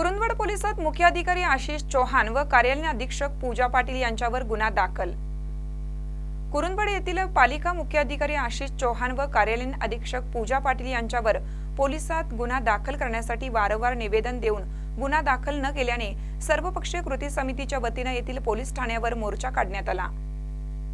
कुरुंदवड पोलिसात मुख्याधिकारी आशिष चौहान व कार्यालय अधीक्षक पूजा पाटील यांच्यावर गुन्हा दाखल. कुरुंदवड येथील पालिका मुख्याधिकारी आशिष चौहान व कार्यालयीन अधीक्षक पूजा पाटील यांच्यावर पोलिसात गुन्हा दाखल करण्यासाठी वारंवार निवेदन देऊन गुन्हा दाखल न केल्याने सर्वपक्षीय कृती समितीच्या वतीनं येथील पोलीस ठाण्यावर मोर्चा काढण्यात आला.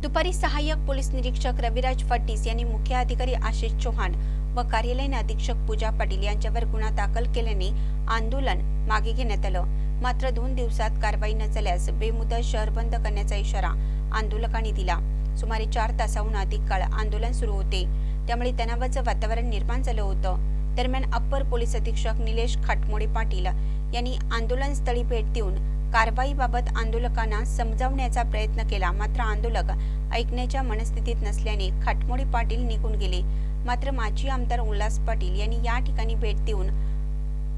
दुपारी सहाय्यक पोलीस निरीक्षक रविराज फडणीस यांनी मुख्य अधिकारी आशिष चौहान व कार्यालयीन अधीक्षक पूजा पाटील यांच्यावर गुन्हा दाखल केल्याने आंदोलन मागे घेण्यात आलं. मात्र दोन दिवसात कारवाई न झाल्यास बेमुदत शहर बंद करण्याचा इशारा आंदोलकांनी दिला. सुमारे चार तासाहून अधिक काळ आंदोलन सुरू होते. त्यामुळे तणावाचं वातावरण निर्माण झालं होतं. दरम्यान अप्पर पोलीस अधीक्षक निलेश खाटमोडे पाटील यांनी आंदोलनस्थळी भेट देऊन कारवाईबाबत आंदोलकांना समजावण्याचा प्रयत्न केला. मात्र आंदोलक ऐकण्याच्या मनस्थितीत नसल्याने खाटमोडी पाटील निघून गेले. मात्र माजी आमदार उल्हास पाटील यांनी या ठिकाणी भेट देऊन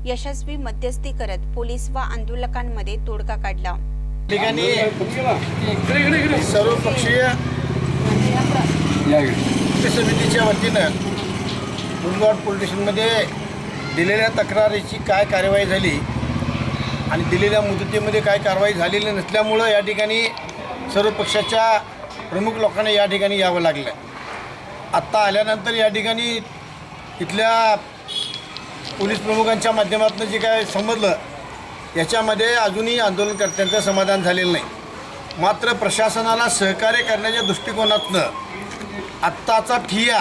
यशस्वी मध्यस्थी करत पोलीस व आंदोलकांमध्ये तोडगा काढला. ठिकाणी सर्वपक्षीय समितीच्या वतीनं पोलीस स्टेशनमध्ये दिलेल्या तक्रारीची काय कारवाई झाली आणि दिलेल्या मुदतीमध्ये काय कारवाई झालेली नसल्यामुळं या ठिकाणी सर्व पक्षाच्या प्रमुख लोकांना या ठिकाणी यावं लागलं आत्ता आल्यानंतर या ठिकाणी इथल्या पोलीस प्रमुखांच्या माध्यमातून जे काय समजलं याच्यामध्ये अजूनही आंदोलनकर्त्यांचं समाधान झालेलं नाही. मात्र प्रशासनाला सहकार्य करण्याच्या दृष्टिकोनातनं आत्ताचा ठिया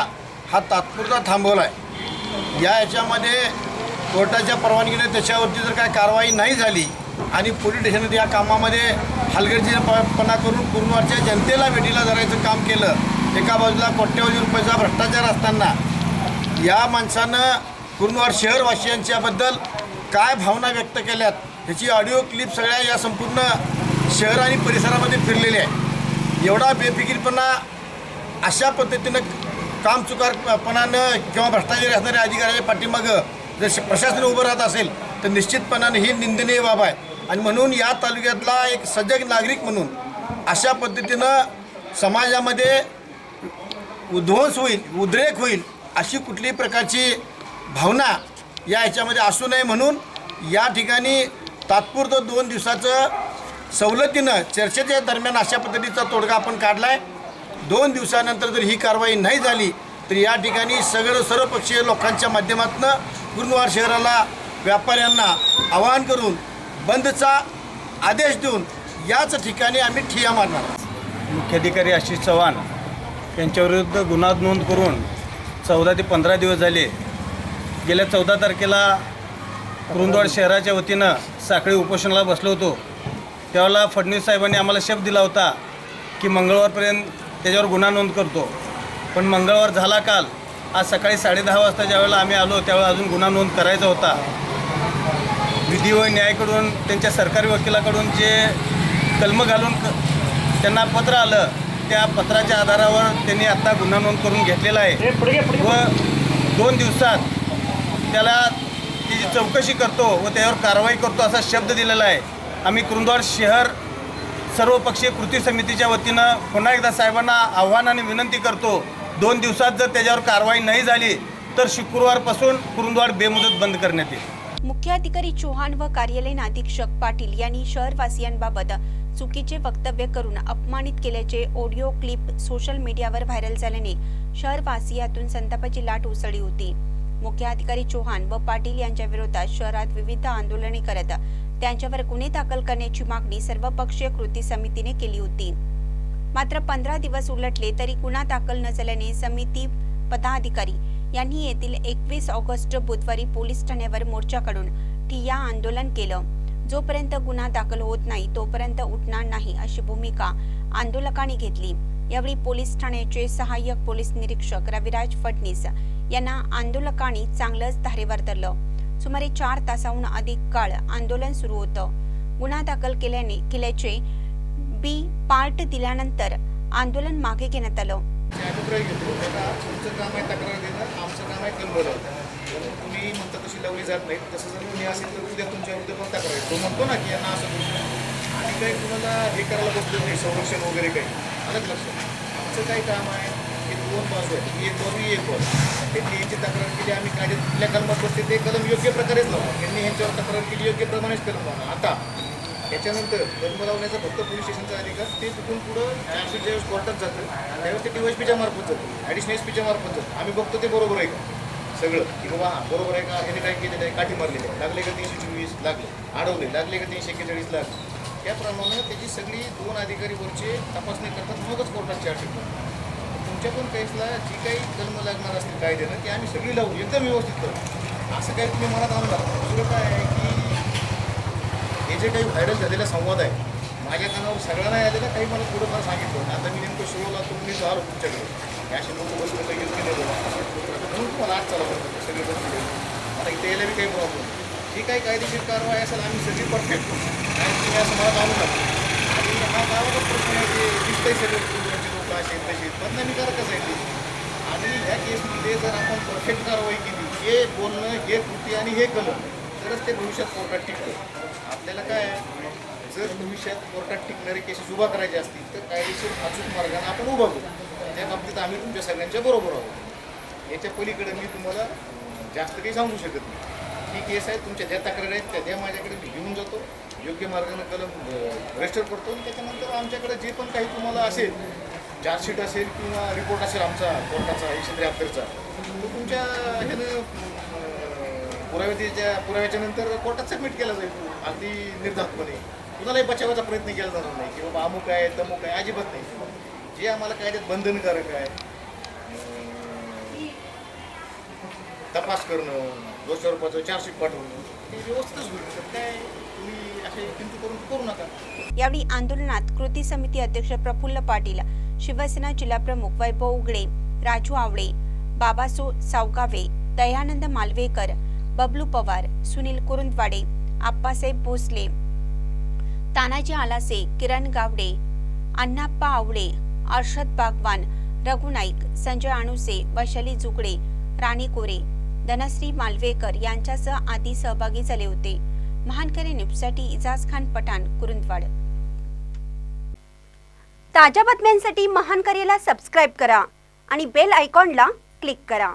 हा तात्पुरता थांबवला आहे या याच्यामध्ये कोर्टाच्या परवानगीने त्याच्यावरती जर काय कारवाई नाही झाली आणि पोलीस स्टेशनात या कामामध्ये हलगर्जीपणा करून पूर्णवारच्या जनतेला भेटीला धरायचं काम केलं एका बाजूला कोट्यवधी रुपयाचा भ्रष्टाचार असताना या माणसानं कुर्नवार शहरवासियांच्याबद्दल काय भावना व्यक्त केल्यात ह्याची ऑडिओ क्लिप सगळ्या या संपूर्ण शहर आणि परिसरामध्ये फिरलेली आहे एवढा बेफिकीरपणा अशा पद्धतीनं काम चुकारपणानं किंवा भ्रष्टाचारी असणाऱ्या अधिकाऱ्याच्या पाठीमागं जर प्रशासन उभं राहत असेल तर निश्चितपणाने ही निंदनीय बाब आहे. आणि म्हणून या तालुक्यातला एक सजग नागरिक म्हणून अशा पद्धतीनं समाजामध्ये उद्ध्वंस होईल उद्रेक होईल अशी कुठलीही प्रकारची भावना या ह्याच्यामध्ये असू नये म्हणून या ठिकाणी तात्पुरतं दोन दिवसाचं सवलतीनं चर्चेच्या दरम्यान अशा पद्धतीचा तोडगा आपण काढला आहे दोन दिवसानंतर जर ही कारवाई नाही झाली तर या ठिकाणी सगळं सर्वपक्षीय लोकांच्या माध्यमातून गुरुवार शहराला व्यापाऱ्यांना आवाहन करून बंदचा आदेश देऊन याच ठिकाणी आम्ही ठिया मारणार मुख्याधिकारी आशिष चव्हाण यांच्याविरुद्ध गुन्हा नोंद करून चौदा ते पंधरा दिवस झाले. गेल्या चौदा तारखेला कुरुंदवाड शहराच्या वतीनं साखळी उपोषणाला बसलो होतो. त्यावेळेला फडणवीस साहेबांनी आम्हाला शब्द दिला होता की मंगळवारपर्यंत त्याच्यावर गुन्हा नोंद करतो. पण मंगळवार झाला काल आज सकाळी साडेदहा वाजता ज्यावेळेला आम्ही आलो त्यावेळेला अजून गुन्हा नोंद करायचा होता. विधी व न्यायाकडून त्यांच्या सरकारी वकिलाकडून जे कलम घालून त्यांना पत्र आलं त्या पत्राच्या आधारावर त्यांनी आत्ता गुन्हा नोंद करून घेतलेला आहे. व दोन दिवसात त्याला त्याची चौकशी करतो व त्यावर कारवाई करतो असा शब्द दिलेला आहे. आम्ही कुरुंदवाड शहर सर्वपक्षीय कृती समितीच्या वतीनं पुन्हा एकदा साहेबांना आव्हान आणि विनंती करतो दोन दिवसात जर त्याच्यावर कारवाई नाही झाली तर शुक्रवारपासून कुरुंदवाड बेमुदत बंद करण्यात येईल. मुख्य अधिकारी चौहान व कार्यालयीन अधीक्षक पाटील यांनी शहरवासियांबाबत चुकीचे वक्तव्य करून अपमानित केल्याचे ऑडिओ क्लिप सोशल मीडियावर व्हायरल झाल्याने शहरवासियातून संतापाची लाट उसळली होती. मुख्य अधिकारी चौहान व पाटील यांच्या विरोधात शहरात विविध आंदोलने करत त्यांच्यावर गुन्हे दाखल करण्याची मागणी सर्वपक्षीय कृती समितीने केली होती. मात्र पंधरा दिवस उलटले तरी गुन्हा दाखल न झाल्याने समिती पदाधिकारी यांनी येथील एकवीस ऑगस्ट बुधवारी पोलीस ठाण्यावर मोर्चा काढून ठिय्या आंदोलन केलं. जोपर्यंत गुन्हा दाखल होत नाही तोपर्यंत उठणार नाही अशी भूमिका आंदोलकांनी घेतली. यावेळी पोलीस ठाण्याचे सहाय्यक पोलीस निरीक्षक रविराज फडणीस यांना आंदोलकांनी चांगलंच धारेवर धरलं. सुमारे चार तासाहून अधिक काळ आंदोलन सुरू होतं. गुन्हा दाखल केल्याने केल्याचे बी पार्ट दिल्यानंतर आंदोलन मागे घेण्यात आलं. तुमचं काम आहे तक्रार आमचं काम आहे तुम्ही म्हणता जात नाही तसं असेल तर उद्या तुमच्या तक्रार ना की काही तुम्हाला हे करायला बघतो नाही संरक्षण वगैरे काही. अलग लक्षात. आमचं काय काम आहे की दोन बाजू आहे एक बाजू एक बाजू त्यांनी यांची तक्रार केली आम्ही कायद्यात कलमात बसते ते कलम योग्य प्रकारेच लावतो त्यांनी यांच्यावर तक्रार केली योग्य प्रमाणेच कलम लावणार आता त्याच्यानंतर जन्म लावण्याचा फक्त पोलीस स्टेशनचा अधिकार ते तिथून पुढं चारशे ज्यावेळेस कोर्टात जातं. त्यावेळेस ते डी पीच्या मार्फत जातं ॲडिशनल एस पीच्या मार्फत जातं. आम्ही बघतो ते बरोबर आहे का? सगळं. की बाबा हां बरोबर आहे का? याने काय केलेलं आहे काठी मारलेली आहे. लागले का तीनशे चोवीस? लागले. अडवले. लागले का तीनशे एक्केचाळीस? लागले. त्याप्रमाणे त्याची सगळी दोन अधिकारी वरचे तपासणी करतात. मगच कोर्टात चार्ज करतात तुमच्या पण केसला जी काही जन्म लागणार असतील कायद्यानं ती आम्ही सगळी लावू. एकदम व्यवस्थित करू. असं काही तुम्ही मनात आणू नका. दुसरं काय आहे? हे जे काही व्हायरल झालेला संवाद आहे माझ्या कानावर सगळ्यांना नाही आलेलं काही मला थोडंफार सांगितलं आता मी नेमकं शिवला तर मी तुमच्याकडे. हे असे लोक बसले काही योग्य नाही बोला म्हणून तुम्हाला आज चालवलं होतं सगळे बसले मला इथे यायला बी काही प्रॉब्लेम जी काही कायदेशीर कारवाई असेल आम्ही सगळी परफेक्ट करू. आणि तुम्ही असं मला जाणू नका. आणि हा गावाचा प्रश्न आहे की दिसतंय सगळे कुटुंबाचे लोक असे तसे. बदनामीकारकच करतच आहे ते. आणि ह्या केसमध्ये जर आपण परफेक्ट कारवाई केली हे बोलणं हे कृती आणि हे कलम तरच ते भविष्यात कोर्टात टिकतं. आपल्याला काय जर भविष्यात कोर्टात टिकणारे केसेस उभा करायचे असतील तर कायदेशीर अचूक मार्गाने आपण उभा करू. त्या बाबतीत आम्ही तुमच्या सगळ्यांच्या बरोबर आहोत. याच्या पलीकडे मी तुम्हाला जास्त काही सांगू शकत नाही. ही केस आहे तुमच्या ज्या तक्रारी आहेत त्या द्या माझ्याकडे मी घेऊन जातो. योग्य मार्गाने कलम रजिस्टर करतो आणि त्याच्यानंतर आमच्याकडे जे पण काही तुम्हाला असेल चार्जशीट असेल किंवा रिपोर्ट असेल आमचा कोर्टाचा एकशे त्र्याहत्तरचा तो तुमच्या ह्यानं पुराव्याच्या पुराव्याच्या नंतर कोर्टात सबमिट केला जाईल. अगदी निर्धास्तपणे कुणालाही बचावाचा प्रयत्न केला जाणार नाही. की बाबा अमुक आहे तमुक आहे अजिबात नाही. जे आम्हाला कायद्यात बंधनकारक आहे तपास करणं दोषारोपाचं चार्जशीट पाठवणं ते व्यवस्थितच होईल. काय तुम्ही असे किंतु करून करू नका. यावेळी आंदोलनात कृती समिती अध्यक्ष प्रफुल्ल पाटील शिवसेना जिल्हाप्रमुख वैभव उगडे राजू आवळे बाबासो सावगावे दयानंद मालवेकर बबलू पवार सुनील कुरुंदवाडे आप्पासाहेब भोसले तानाजी आलासे किरण गावडे अण्णाप्पा आवळे अर्षद बागवान रघु नाईक संजय अणुसे वैशाली जुगडे राणी कोरे धनश्री मालवेकर यांच्यासह आदी सहभागी झाले होते. महानकरी न्यूजसाठी इजाज खान पठाण कुरुंदवाड. ताज्या बातम्यांसाठी महानकरेला सबस्क्राईब करा आणि बेल आयकॉनला क्लिक करा.